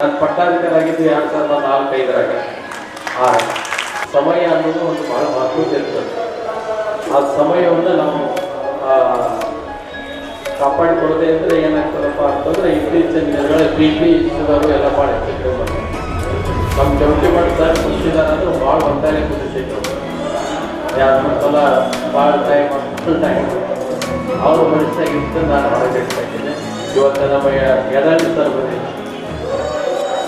ನಾನು ಪಟ್ಟಾಧಿಕಾರಾಗಿದ್ದು ಎರಡು ಸಾವಿರದ ನಾಲ್ಕೈದರಾಗ ಆ ಸಮಯ ಅನ್ನೋದು ಒಂದು ಬಹಳ ಮಹತ್ವದ ಇರ್ತದೆ ಆ ಸಮಯವನ್ನು ನಾವು ಕಾಪಾಡಿಕೊಳ್ಳದೆ ಅಂದರೆ ಏನಾಗ್ತದಪ್ಪ ಅಂತಂದ್ರೆ ಇತ್ತೀಚಿನ ದಿನಗಳ ಬಿ ಪಿ ಶುಗರು ಎಲ್ಲ ಭಾಳ. ನಮ್ಮ ಜವಟಿ ಮಾಡಿ ಸರ್ ಅಂದ್ರೆ ಭಾಳ ಒಂದಾನೆ ಖುಷಿ ಯಾರು ಸಲ ಭಾಳ ಟೈಮ್ ಫುಲ್ ಟೈಮ್ ಮನುಷ್ಯ ಇರ್ತದೆ ನಾನು ಹೊರಗೆ ಇವತ್ತು ನಮ್ಮ ಎಡಳಿ ಸರ್ ಬಂದಿಲ್ಲ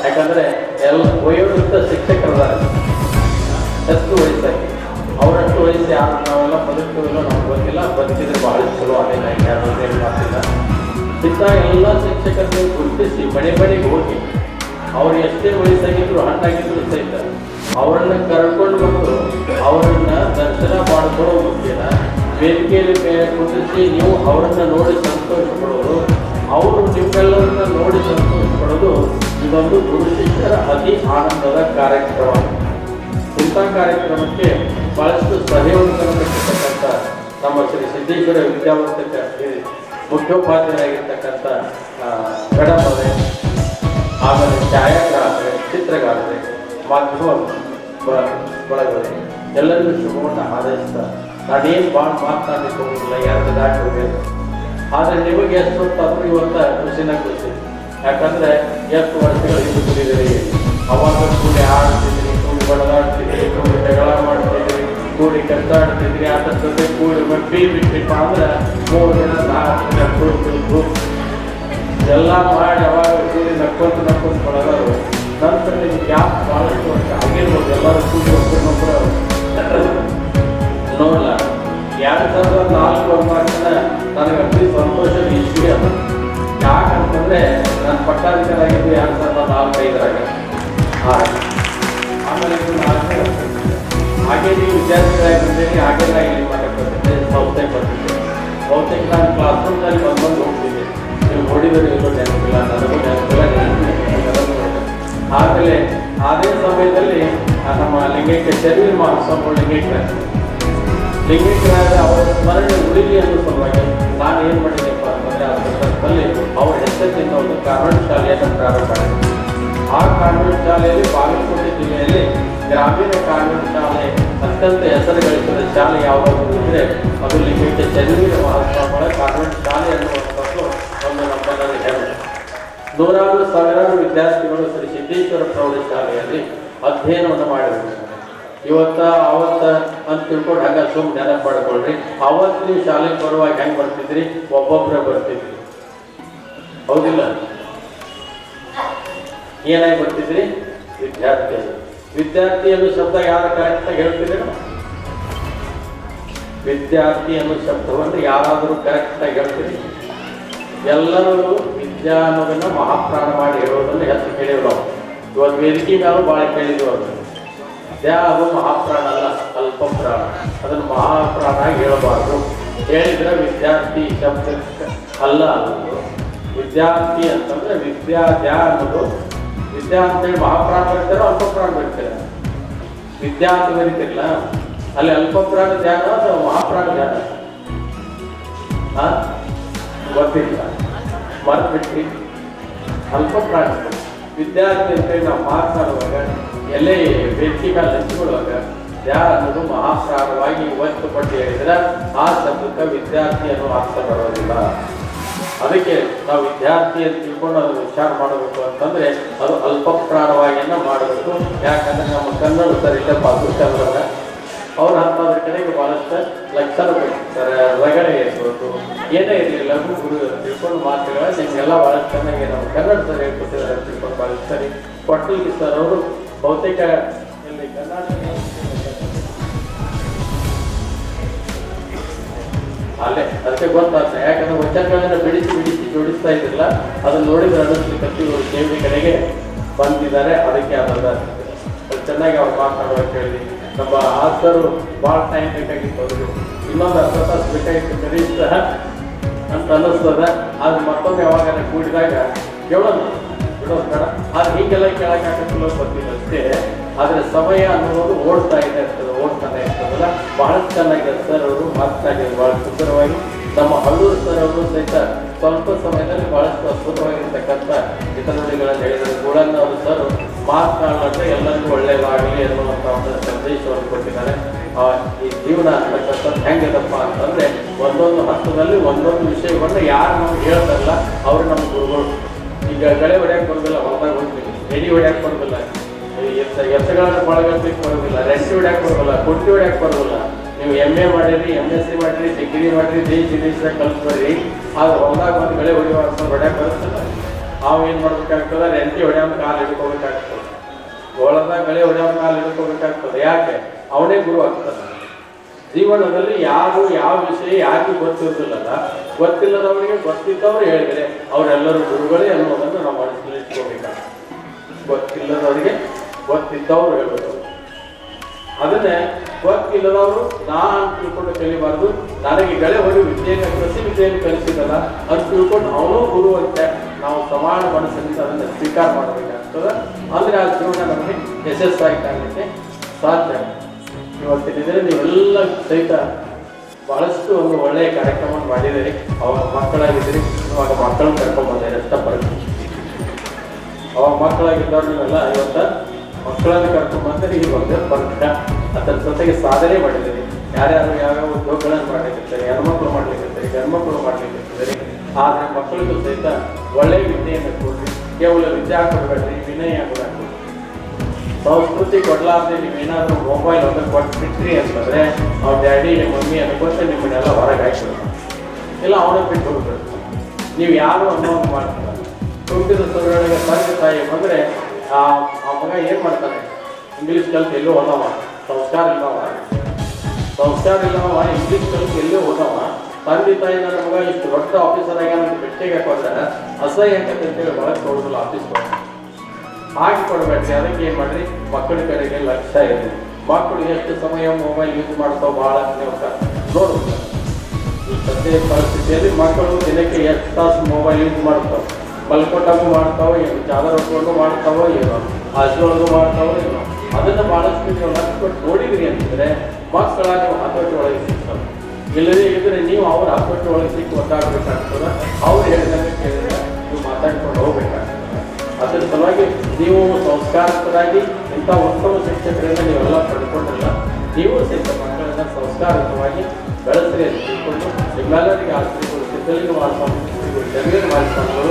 ಯಾಕಂದ್ರೆ ಎಲ್ಲ ವಯೋವೃದ್ಧ ಶಿಕ್ಷಕರಿದ್ದಾರೆ ಎಷ್ಟು ವಯಸ್ಸಾಗಿ? ಅವರಷ್ಟು ವಯಸ್ಸು ಯಾರು ನಾವೆಲ್ಲ ಬದುಕ್ತೀವಿಲ್ಲ, ನಮ್ಗೆ ಗೊತ್ತಿಲ್ಲ. ಬದುಕಿದ್ರೆ ಬಹಳ ಚಲೋ ಆಗಿಲ್ಲ ಯಾರು ಮಾಡ್ತಿಲ್ಲ ಇಂಥ ಎಲ್ಲ ಶಿಕ್ಷಕರನ್ನು ಗುರುತಿಸಿ ಮನೆ ಮನೆಗೆ ಹೋಗಿ, ಅವ್ರು ಎಷ್ಟೇ ವಯಸ್ಸಾಗಿದ್ರು ಹಣ್ಣಾಗಿದ್ರು ಸಹಿತ, ಅವರನ್ನು ಕರ್ಕೊಂಡು ಬಂದು ಅವರನ್ನು ದರ್ಶನ ಮಾಡ್ಕೊಳ್ಳೋ ಮುಖ್ಯನ ವೇದಿಕೆಯಲ್ಲಿ ಮೇಲೆ ಕುಂದಿಸಿ ನೀವು ಅವರನ್ನು ನೋಡಿ ಸಂತೋಷ ಪಡೋರು ಅವರು ನಿಮ್ಮೆಲ್ಲರನ್ನ ನೋಡಿ ಸಂತೋಷ ಪಡೋದು ಇದೊಂದು ಗುರು ಶಿಷ್ಯರ ಅತಿ ಆನಂದದ ಕಾರ್ಯಕ್ರಮ. ಇಂಥ ಕಾರ್ಯಕ್ರಮಕ್ಕೆ ಬಹಳಷ್ಟು ಸಹಯೋಗವನ್ನು ಕಟ್ಟಿರ್ತಕ್ಕಂಥ ನಮ್ಮ ಶ್ರೀ ಸಿದ್ದೇಶ್ವರ ಶ್ರೀ ಮುಖ್ಯೋಪಾಧ್ಯಾಯರಾಗಿರ್ತಕ್ಕಂಥ ಗಡಮರೆ ಆಮೇಲೆ ಛಾಯಾಗ್ರಾಹಕರೇ, ಚಿತ್ರಗಾರರೇ, ಮಾಧ್ಯಮ ಬಳಗರೆ, ಎಲ್ಲರಿಗೂ ಶುಭವನ್ನು ಆದರಿಸ್ತಾ ನಾನೇನು ಭಾಳ ಮಾತನಾಡಲಿಕ್ಕೆ ಹೋಗಿಲ್ಲ ಎರಡು ದಾಟಿ ಹೋಗಬೇಕು. ಆದರೆ ನಿಮಗೆ ಎಷ್ಟು ಹೊತ್ತಾದ್ರೂ ಇವತ್ತು ಖುಷಿನ ಖುಷಿ. ಯಾಕಂದ್ರೆ ಎಷ್ಟು ವರ್ಷಗಳು ಕುಡಿದಿರಿ ಅವಾಗ ಕೂಡಿ ಆಡ್ತಿದ್ರಿ, ಕೂಡಿ ಬಡದಾಡ್ತಿದ್ರಿ, ಕೂಡಿ ಜಗಳ ಮಾಡ್ತಿದ್ರಿ, ಕೂಡಿ ಕೆತ್ತಾಡ್ತಿದ್ರಿ, ಅದರ ಜೊತೆ ಕೂಡಿ ಮಟ್ಟಿ ಬಿಟ್ಟಿಪ್ಪ ಅಂದ್ರೆ ಮೂರು ದಿನ ಕೂಡ್ತಿದ್ರು ಎಲ್ಲ ಮಾಡಿ ಅವಾಗ ಕೂಡಿ ನಕ್ಕೊಂತ ನಕ್ಕೊಂತ ಬಡದರು ನಂತರ ನಿಮ್ಗೆ ಯಾಕೆ ಭಾಳಷ್ಟು ವರ್ಷ ಆಗಿರ್ಬೋದು? ಎಲ್ಲರೂ ಕೂಡಿ ಒಬ್ಬರನ್ನೊಬ್ಬರು ನೋಡಲ್ಲ ಎರಡು ಸಾವಿರದ ನಾಲ್ಕು ಮಾರ್ಚನ ನನಗೆ ಅತಿ ಸಂತೋಷ ಇಷ್ಟ ಅದು. ಯಾಕಂತಂದ್ರೆ ಆಮೇಲೆ ಅದೇ ಸಮಯದಲ್ಲಿ ನಮ್ಮ ಲಿಂಗೈಕ್ಯ ಶರೀರ ಮಹಾಸ್ವಾಮಿ ಲಿಂಗೈಕ್ಯ. ಲಿಂಗೈಕ್ಯರಾದ ಅವರ ಸ್ಮರಣೆ ಉಳಿಲಿ ಅನ್ನೋ ಸಲುವಾಗಿ ನಾನು ಏನು ಮಾಡಿದ್ದೆಪ್ಪ ಅಂತಂದರೆ ಆ ಸಂದರ್ಭದಲ್ಲಿ ಅವರ ಹೆಸರಿನಿಂದ ಒಂದು ಕಾನ್ವೆಂಟ್ ಶಾಲೆಯನ್ನು ಪ್ರಾರಂಭ ಮಾಡಿದೆ ಆ ಕಾನ್ವೆಂಟ್ ಶಾಲೆಯಲ್ಲಿ ಬಾಗಲಕೋಟೆ ಜಿಲ್ಲೆಯಲ್ಲಿ ಗ್ರಾಮೀಣ ಕಾನ್ವೆಂಟ್ ಶಾಲೆ ಅತ್ಯಂತ ಹೆಸರು ಗಳಿಸಿದ ಶಾಲೆ ಯಾವುದಾದ್ರು ಇದ್ರೆ ಅದು ಲಿಂಗೈಕ್ಯ ಶರೀರ ಮಹಾಸ್ವಾಮಿಗಳ ಕಾನ್ವೆಂಟ್ ಶಾಲೆ ಅನ್ನುವಂಥದ್ದು ನೂರಾರು ಸಾವಿರಾರು ವಿದ್ಯಾರ್ಥಿಗಳು ಶ್ರೀ ಸಿದ್ದೇಶ್ವರ ಪ್ರೌಢಶಾಲೆಯಲ್ಲಿ ಅಧ್ಯಯನವನ್ನು ಮಾಡಿದ್ರು ಇವತ್ತ ಅವತ್ತ ಅಂತ ತಿಳ್ಕೊಂಡು ಹಂಗ ಸುಮ್ಮನೆ ನೆನಪು ಮಾಡ್ಕೊಳ್ರಿ. ಅವತ್ತು ನೀವು ಶಾಲೆಗೆ ಬರುವಾಗ ಹೆಂಗೆ ಬರ್ತಿದ್ರಿ? ಒಬ್ಬೊಬ್ಬರೇ ಬರ್ತಿದ್ರಿ. ಹೌದಿಲ್ಲ? ಏನಾಗಿ ಬರ್ತಿದ್ರಿ? ವಿದ್ಯಾರ್ಥಿ ವಿದ್ಯಾರ್ಥಿ ಅನ್ನೋ ಶಬ್ದ ಯಾರು ಕರೆಕ್ಟಾಗಿ ಹೇಳ್ತಿದ್ದೀರ ವಿದ್ಯಾರ್ಥಿ ಅನ್ನೋ ಶಬ್ದವನ್ನು ಯಾರಾದರೂ ಕರೆಕ್ಟಾಗಿ ಹೇಳ್ತೀರಿ? ಎಲ್ಲರೂ ವಿದ್ಯಾ ಅನ್ನೋದನ್ನ ಮಹಾಪ್ರಾಣ ಮಾಡಿ ಹೇಳೋದನ್ನು ಹೆಚ್ಚು ಕೇಳಿದ್ರು ನಾವು. ಇವತ್ತು ವೇದಿಕೆ ಮೇಲೂ ಭಾಳ ಕೇಳಿದ್ರು ಅದು ವಿದ್ಯಾ ಅದು ಮಹಾಪ್ರಾಣ ಅಲ್ಲ ಅಲ್ಪ ಪ್ರಾಣ ಅದನ್ನು ಮಹಾಪ್ರಾಣ ಹೇಳಬಾರ್ದು. ಹೇಳಿದ್ರೆ ವಿದ್ಯಾರ್ಥಿ ಶಬ್ದ ಅಲ್ಲ ಅನ್ನೋದು. ವಿದ್ಯಾರ್ಥಿ ಅಂತಂದ್ರೆ ವಿದ್ಯಾ ದ್ಯಾ ಅನ್ನೋದು. ವಿದ್ಯಾ ಅಂತೇಳಿ ಮಹಾಪ್ರಾಣ ಬರ್ತಾರೆ ಅಲ್ಪ ಪ್ರಾಣ ಬರ್ತಾರೆ ವಿದ್ಯಾ ಅಂತ ಬರೀತಿರಲ್ಲ ಅಲ್ಲಿ ಅಲ್ಪ ಪ್ರಾಣ ಧ್ಯಾನ ಅಥವಾ ಮಹಾಪ್ರಾಣ ಧ್ಯಾನ ಗೊತ್ತಿಲ್ಲ ಮರ್ತ್ಬಿಟ್ರಿ ಅಲ್ಪ ಪ್ರಾಣ. ವಿದ್ಯಾರ್ಥಿ ಅಂತೇಳಿ ನಾವು ಮಾತನಾಡುವಾಗ ಎಲ್ಲೇ ವ್ಯಕ್ತಿಗಳ ಮೇಲೆ ಹಂಚಿಕೊಳ್ಳುವಾಗ ಯಾ ಅನ್ನೋದು ಇವತ್ತು ಒತ್ತು ಪಟ್ಟು ಹೇಳಿದ್ರೆ, ಆ ಶಬ್ದಕ್ಕೆ ವಿದ್ಯಾರ್ಥಿ ಅನ್ನೋ ಅರ್ಥ ಬರೋದಿಲ್ಲ ಅದಕ್ಕೆ ನಾವು ವಿದ್ಯಾರ್ಥಿ ಅಂತ ತಿಳ್ಕೊಂಡು ಅದನ್ನು ವಿಚಾರ ಮಾಡಬೇಕು ಅಂತಂದ್ರೆ, ಅದು ಅಲ್ಪ ಪ್ರಾಣವಾಗಿಯನ್ನ ಮಾಡಬೇಕು. ಯಾಕಂದ್ರೆ ನಮ್ಮ ಕನ್ನಡ ಸರಿತ ಪಾಕಿಸ್ತಾನದಾಗ ಅವ್ರು ಹತ್ತೋದ್ರ ಕಡೆಗೆ ಬಹಳಷ್ಟು ಲಕ್ಷಣ ಕೊಟ್ಟಿರ್ತಾರೆ ರಗಡೆ ಇರ್ಬೋದು. ಏನೇ ಇರಲಿ ಲಘು ಗುರು, ತಿಳ್ಕೊಂಡು ಮಾತುಗಳ ನಿಮಗೆಲ್ಲ ಭಾಳ ಚೆನ್ನಾಗಿ ನಾವು ಕನ್ನಡದಲ್ಲಿ ಹೇಳ್ಕೊಟ್ಟಿದ್ದಾರೆ ಅಂತ ತಿಳ್ಕೊಂಡು ಬಹಳಷ್ಟು ಸರಿ. ಕೊಟ್ಟಲ್ಗಿ ಸರ್ ಅವರು. ಬಹುತೇಕ ಇಲ್ಲಿ ಕರ್ನಾಟಕ ಅಲ್ಲೇ, ಅದಕ್ಕೆ ಗೊತ್ತಾಗ್ತದೆ ಯಾಕಂದ್ರೆ ವಚನಗಳನ್ನ ಬಿಡಿಸಿ ಬಿಡಿಸಿ ಜೋಡಿಸ್ತಾ ಇದ್ರಲ್ಲ ಅದನ್ನ ನೋಡಿದ್ರೆ ಅನ್ನಿಸ್ಲಿಕ್ಕೆ ಇವರು ದೇವರ ಕಡೆಗೆ ಬಂದಿದ್ದಾರೆ. ಅದಕ್ಕೆ ಅದರ ಅದು ಚೆನ್ನಾಗಿ ಅವ್ರು ಮಾತನಾಡೋಕೆ ಹೇಳಿ. ನಮ್ಮ ಆಸರು ಭಾಳ ಟೈಮ್ ಬೇಕಾಗಿತ್ತು ಅವರು ಇನ್ನೊಂದು ಅರ್ಧ ತಾಸು ಬೇಕಾಗಿತ್ತು ಕನಿಷ್ಠ ಅಂತ ಅನ್ನಿಸ್ತದ. ಅದು ಮತ್ತೊಮ್ಮೆ ಯಾವಾಗ ಕೂಡಿದಾಗ ಕೇಳೋದು ಬಿಡೋದು ಬೇಡ. ಆದ್ರೆ ಹೀಗೆಲ್ಲ ಕೇಳಕ್ಕಾಗತ್ತಿಲ್ಲ ಗೊತ್ತಿಲ್ಲ ಅಷ್ಟೇ. ಆದರೆ ಸಮಯ ಅನ್ನೋದು ಓಡ್ತಾ ಇದೆ ಇರ್ತದೆ ಓಡ್ತಾನೆ ಇರ್ತದಲ್ಲ. ಬಹಳ ಚೆನ್ನಾಗಿದೆ ಸರ್ ಅವರು, ಮಾತಾಡಿದ್ರು ಬಹಳ ಸುಂದರವಾಗಿ. ನಮ್ಮ ಹಳ್ಳೂರು ಸರ್ ಅವರು ಸಹಿತ ಸ್ವಲ್ಪ ಸಮಯದಲ್ಲಿ ಬಹಳಷ್ಟು ಅದ್ಭುತವಾಗಿರ್ತಕ್ಕಂಥ ಹಿತನುಡಿಗಳನ್ನು ಹೇಳಿದರು. ಗೂಳನ್ನ ಅವರು ಸರ್ ಮಾತನಾಡಿದ್ರೆ ಎಲ್ಲರಿಗೂ ಒಳ್ಳೆಯದಾಗಲಿ ಎನ್ನುವಂಥ ಒಂದು ಸಂದೇಶವನ್ನು ಕೊಟ್ಟಿದ್ದಾರೆ. ಈ ಜೀವನ ಅಂತಕ್ಕಂಥದ್ದು ಹೆಂಗಿದಪ್ಪ ಅಂತಂದರೆ ಒಂದೊಂದು ಹಂತದಲ್ಲಿ ಒಂದೊಂದು ವಿಷಯವನ್ನು ಯಾರು ನಮ್ಗೆ ಹೇಳ್ತಾರಲ್ಲ, ಅವರು ನಮ್ಮ ಗುರುಗಳು. ಈಗ ಗಳೆ ಹೊಡೆಯಕ್ಕೆ ಬರೋದಿಲ್ಲ, ಹೊಲದಾಗ ಹೋಗ್ತೀವಿ ಎಡಿ ಹೊಡೆಯಕ್ಕೆ ಬರೋದಿಲ್ಲ. ಎತ್ತ ಎತ್ತಗಳನ್ನು ಬಳಗಕ್ಕೆ ಬರೋದಿಲ್ಲ. ರೆಂಟಿ ಹೊಡ್ಯಕ್ಕೆ ಬರೋದಿಲ್ಲ. ಕುಟ್ಟಿ ಹೊಡ್ಯಕ್ಕೆ ಬರೋದಿಲ್ಲ. ನೀವು ಎಂ ಎ ಮಾಡಿರಿ ಎಂ ಎಸ್ ಸಿ ಮಾಡಿರಿ ಡಿಗ್ರಿ ಮಾಡಿರಿ ದೇಶ ವಿದೇಶದಾಗ ಕಲ್ತ್ಬರ್ರಿ ಆದ್ರೆ ಹೊಲದಾಗ ಒಂದು ಬೆಳೆ ಹೊಡಿಯೋ ಹೊಡ್ಯಕ್ಕೆ ಬರುತ್ತಲ್ಲ ನಾವು ಏನು ಮಾಡ್ಬೇಕಾಗ್ತದೆ ರೆಂಟಿ ಹೊಡ್ಯಾಮ್ ಕಾಲು ಹಿಡ್ಕೋಬೇಕಾಗ್ತದೆ. ಹೊಲದಾಗ ಬೆಳೆ ಹೊಡ್ಯಾಮ್ ಕಾಲು ಹಿಡ್ಕೋಬೇಕಾಗ್ತದೆ. ಯಾಕೆ? ಅವನೇ ಗುರು ಆಗ್ತದೆ ಜೀವನದಲ್ಲಿ ಯಾರು, ಯಾವ ವಿಷಯ ಯಾಕೆ ಗೊತ್ತಿರೋದಿಲ್ಲಲ್ಲ ಗೊತ್ತಿಲ್ಲದವರಿಗೆ ಗೊತ್ತಿದ್ದವರು ಹೇಳಿದರೆ ಅವರೆಲ್ಲರೂ ಗುರುಗಳೇ ಅನ್ನೋದನ್ನು ನಾವು ಮನಸ್ಸಲ್ಲಿ ಇಟ್ಕೋಬೇಕಾಗ್ತದೆ ಗೊತ್ತಿಲ್ಲದವರಿಗೆ ಗೊತ್ತಿದ್ದವರು ಹೇಳೋದು. ಅದನ್ನೇ ಗೊತ್ತಿಲ್ಲದವರು ನಾ ಅಂತ ತಿಳ್ಕೊಂಡು ಕಲಿಬಾರ್ದು. ನನಗೆ ಗಳೆ ಹೊಡಿ ವಿದ್ಯೆಯನ್ನು ಕೃಷಿ ವಿದ್ಯೆಯನ್ನು ಕಲಿಸಿದಲ್ಲ, ಅದು ತಿಳ್ಕೊಂಡು ಅವನು ಗುರುವಂತೆ ನಾವು ಸಮಾನ ಮನಸ್ಸಿನಿಂದ ಅದನ್ನು ಸ್ವೀಕಾರ ಮಾಡಬೇಕಾಗ್ತದೆ. ಅಂದರೆ ಆ ಜೀವನ ನಮಗೆ ಯಶಸ್ಸಾಗಿ ಕಾಣಲಿಕ್ಕೆ ಸಾಧ್ಯ. ಇವತ್ತಿನಿದ್ರೆ ನೀವೆಲ್ಲ ಸಹಿತ ಬಹಳಷ್ಟು ಒಂದು ಒಳ್ಳೆಯ ಕಾರ್ಯಕ್ರಮ ಮಾಡಿದ್ದೀರಿ. ಅವಾಗ ಮಕ್ಕಳಾಗಿದ್ದೀರಿ, ಇವಾಗ ಮಕ್ಕಳನ್ನು ಕರ್ಕೊಂಡ್ಬಂದಿರಿ ಅಂತ ಪರಿಸ್ಥಿತಿ ಅವಾಗ ಮಕ್ಕಳಾಗಿದ್ದವ್ರು ನೀವೆಲ್ಲ ಇವತ್ತ ಮಕ್ಕಳನ್ನ ಕರ್ಕೊಂಡ್ ಬಂದರೆ ಒಂದೇ ಬರ್ತೀರ ಅದರ ಜೊತೆಗೆ ಸಾಧನೆ ಮಾಡಿದ್ದೀರಿ ಯಾರ್ಯಾರು ಯಾವ್ಯಾವ ಉದ್ಯೋಗಗಳನ್ನು ಮಾಡ್ಲಿಕ್ಕಿರ್ತಾರೆ, ಹೆಣ್ಮಕ್ಳು ಮಾಡ್ಲಿಕ್ಕಿರ್ತಾರೆ, ಗಂಡ್ಮಕ್ಳು ಮಾಡ್ಲಿಕ್ಕಿರ್ತಾರೆ, ಆದರೆ ಮಕ್ಕಳಿಗೂ ಸಹಿತ ಒಳ್ಳೆಯ ವಿದ್ಯೆಯನ್ನು ಕೊಡ್ರಿ, ಕೇವಲ ವಿದ್ಯೆ ಕೊಡಬೇಡ್ರಿ, ವಿನಯ ಕೊಡಬೇಕು ಸಂಸ್ಕೃತಿ ಸಂಸ್ಕೃತಿ ನೀವು ಏನಾದರೂ ಮೊಬೈಲ್ ಒಂದು ಕೊಟ್ಬಿಟ್ರಿ ಅಂತಂದರೆ, ಅವ್ರ ಡ್ಯಾಡಿ ಮಮ್ಮಿ ಅನ್ಕೋತ ನಿಮ್ಮನ್ನೆಲ್ಲ ಹೊರಗೆ ಹಾಕಿಬಿಡ್ತಾರೆ ಇಲ್ಲ ಅವನೇ ಬಿಟ್ಟು ಹೋಗ್ಬಿಡ್ತಾರೆ ನೀವು ಯಾರು ಅನ್ನೋದು ಮಾಡ್ತಾರೆ ಹುಟ್ಟಿದ ಸೊರೊಳಗೆ ತಂದೆ ತಾಯಿ ಬಂದರೆ, ಆ ಆ ಏನು ಮಾಡ್ತಾನೆ ಇಂಗ್ಲೀಷ್ ಕಲ್ತು ಎಲ್ಲೋ ಹೋದವ ಸಂಸ್ಕಾರ ಇಲ್ಲವ. ಸಂಸ್ಕಾರ ಇಲ್ಲವ ಇಂಗ್ಲೀಷ್ ಕಲ್ತು ಎಲ್ಲೋ ಹೋದವ ತಂದೆ ತಾಯಿ ನನ್ನ ಮಗ ಇಷ್ಟು ದೊಡ್ಡ ಆಫೀಸರ್ ಆಗಿ ನಮ್ಗೆ ಬೆಟ್ಟಿಗೆ ಹಾಕೊಂಡ್ರೆ ಅಸಹ್ಯ ಅಂತ ಹೇಳಿ ಒಳಗೆ ಕೊಡೋದಿಲ್ಲ ಆಫೀಸ್ ಹಾಕಿ ಕೊಡ್ಬೇಕು, ಅದಕ್ಕೆ ಏನು ಮಾಡ್ರಿ? ಮಕ್ಕಳ ಕಡೆಗೆ ಲಕ್ಷ್ಯ ಇರಲಿ ಮಕ್ಕಳು ಎಷ್ಟು ಸಮಯ ಮೊಬೈಲ್ ಯೂಸ್ ಮಾಡ್ತಾವೆ ಅಂತ ನೋಡ್ಬೇಕು ಈ ಸದ್ಯ ಪರಿಸ್ಥಿತಿಯಲ್ಲಿ ಮಕ್ಕಳು ದಿನಕ್ಕೆ ಎಷ್ಟು ತಾಸು ಮೊಬೈಲ್ ಯೂಸ್ ಮಾಡ್ತಾವೆ? ಮಲ್ಕೊಟ್ಟಾಗೂ ಮಾಡ್ತಾವ, ಏನು, ಚಾದರ್ ಹೊತ್ಕೊಂಡು ಮಾಡ್ತಾವೋ, ಏನೋ. ಹಸಿರೊಳಗೂ ಮಾಡ್ತಾವೋ ಇಲ್ಲ ಅದನ್ನು ಬಹಳಷ್ಟು ನೀವು ಕೊಟ್ಟು ನೋಡಿದ್ರಿ ಅಂತಂದ್ರೆ ಮಕ್ಕಳ ನೀವು ಹತೋಟಿ ಒಳಗೆ ಸಿಗ್ತವೆ ಇಲ್ಲದೇ ಇದ್ರೆ ನೀವು ಅವ್ರ ಹತೋಟಿ ಒಳಗೆ ಸಿಕ್ಕಿ ಒತ್ತಾಗಬೇಕಾಗ್ತದ ಅವ್ರು ಹೇಳಿದಂಗೆ ಕೇಳಿದ್ರೆ ನೀವು ಮಾತಾಡ್ಕೊಂಡು ಹೋಗ್ಬೇಕಾಗ್ತದೆ. ಅದರ ಸಲುವಾಗಿ ನೀವು ಸಂಸ್ಕಾರಕರಾಗಿ ಇಂಥ ಉತ್ತಮ ಶಿಕ್ಷಕರಿಂದ ನೀವೆಲ್ಲ ಪಡ್ಕೊಂಡಿಲ್ಲ, ನೀವು ಸಹಿತ ಮಕ್ಕಳನ್ನ ಸಂಸ್ಕಾರಕವಾಗಿ ಬೆಳೆಸ್ರಿ ಅಂತ ತಿಳ್ಕೊಂಡು ನಿಮ್ಮೆಲ್ಲರಿಗೆ ಆಶ್ರಯಗಳು ಸಿದ್ಧಲಿಂಗ ಮಾಡಿಸ್ಕೊಂಡು ಜಮೀನು ಮಾಡಿಸ್ಕೊಂಡು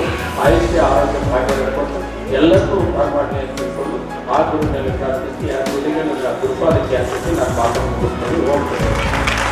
ಆಯುಷ್ಯ ಆರೋಗ್ಯ ಭಾಗ್ಯ ಕೊಟ್ಟು ಎಲ್ಲರಿಗೂ ಉದ್ಧಾರ ಮಾಡಲಿ ಅಂತ ತಿಳ್ಕೊಂಡು ಆ ಗುರುವಿನಲ್ಲಿ ಪ್ರಾರ್ಥಿಸಿ ಆ ಗುರುವಿನಲ್ಲಿ ಗುರುಪಾದಕ್ಕೆ ಹಾಕಿ ನಾನು ಮಾತನ್ನು ಮುಗಿಸ್ಕೊಂಡು ಹೋಗ್ತೇನೆ